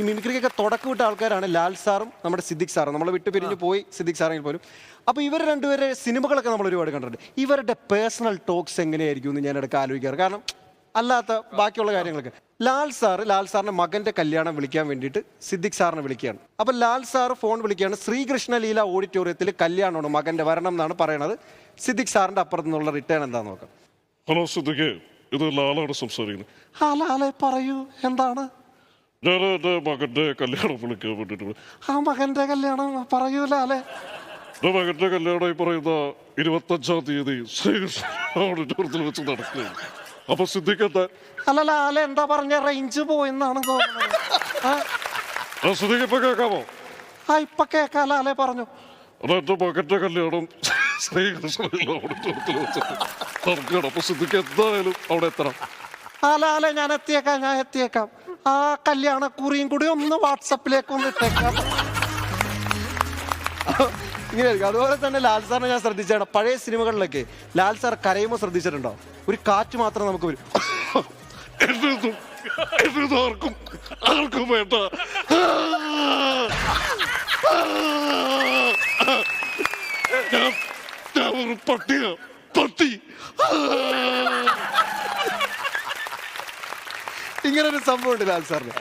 ഈ മിമിക്രിക്കൊക്കെ തുടക്കം വിട്ട ആൾക്കാരാണ് ലാൽ സാറും നമ്മുടെ സിദ്ദിഖ് സാറും. നമ്മളെ വിട്ട് പിരിഞ്ഞു പോയി സിദ്ദിഖ് സാറെങ്കിൽ പോലും. അപ്പോൾ ഇവർ രണ്ടുപേരെ സിനിമകളൊക്കെ നമ്മൾ ഒരുപാട് കണ്ടിട്ടുണ്ട്. ഇവരുടെ പേഴ്സണൽ ടോക്സ് എങ്ങനെയായിരിക്കും എന്ന് ഞാൻ ഇടയ്ക്ക് ആലോചിക്കാറ്. കാരണം അല്ലാത്ത ബാക്കിയുള്ള കാര്യങ്ങളൊക്കെ. ലാൽ സാർ ലാൽ സാറിന്റെ മകന്റെ കല്യാണം വിളിക്കാൻ വേണ്ടിയിട്ട് സിദ്ദിഖ് സാറിനെ വിളിക്കുകയാണ്. അപ്പോൾ ലാൽ സാർ ഫോൺ വിളിക്കുകയാണ് ശ്രീകൃഷ്ണ ലീല ഓഡിറ്റോറിയത്തിൽ കല്യാണമാണ് മകന്റെ വരണം എന്നാണ് പറയണത്. സിദ്ദിഖ് സാറിന്റെ അപ്പുറത്ത് നിന്നുള്ള റിട്ടേൺ എന്താന്ന് നോക്കാം. ഹലോ സിദ്ദിഖ് ഇത് ലാലാണ് സംസാരിക്കുന്നത്. ആ ലാലെ പറയൂ എന്താണ്? എന്റെ മകന്റെ കല്യാണം വിളിക്കാൻ വേണ്ടിയിട്ട്. വിളി- ആ മകന്റെ കല്യാണം പറയൂല ലാലെ എന്റെ മകന്റെ കല്യാണം ഈ പറയുന്ന ഇരുപത്തഞ്ചാം തീയതി ഓഡിറ്റോറിയത്തിൽ വെച്ച് നടക്കുകയാണ് അപ്പൊ ശ്രദ്ധിക്കട്ടെ അല്ലല്ല അല്ല എന്താ പറഞ്ഞ റേഞ്ച് പോയെന്നാണ് തോന്നുന്നത്. ഇപ്പൊ കേൾക്കാമോ ആ ഇപ്പൊ കേക്കാ ലാലെ പറഞ്ഞു. എന്റെ എന്റെ മകന്റെ കല്യാണം ശ്രീകൃഷ്ണ ഓഡിറ്റോറിയത്തിൽ വെച്ച് നടക്കുകയാണ്. അപ്പൊ സിദ്ദിഖ് എന്തായാലും അവിടെ എത്തണം. ആ ലാലെ ഞാൻ എത്തിയേക്കാം ഞാൻ എത്തിയേക്കാം. ആ കല്യാണ കുറിയും കൂടി ഒന്ന് വാട്സപ്പിലേക്ക് ഒന്ന് ഇട്ടേക്കാം. ഇങ്ങനെയായിരിക്കും അതുപോലെ തന്നെ ലാൽ സാറിനെ ഞാൻ ശ്രദ്ധിച്ചാണ് പഴയ സിനിമകളിലൊക്കെ ലാൽ സാർ കരയുമ്പോൾ ശ്രദ്ധിച്ചിട്ടുണ്ടോ? ഒരു കാറ്റ് മാത്രം നമുക്ക് വരും. ആർക്കും പട്ടിയ. പട്ടി. ഇങ്ങനെ ഒരു സംഭവം ഉണ്ട് ലാൽ സാറിന്.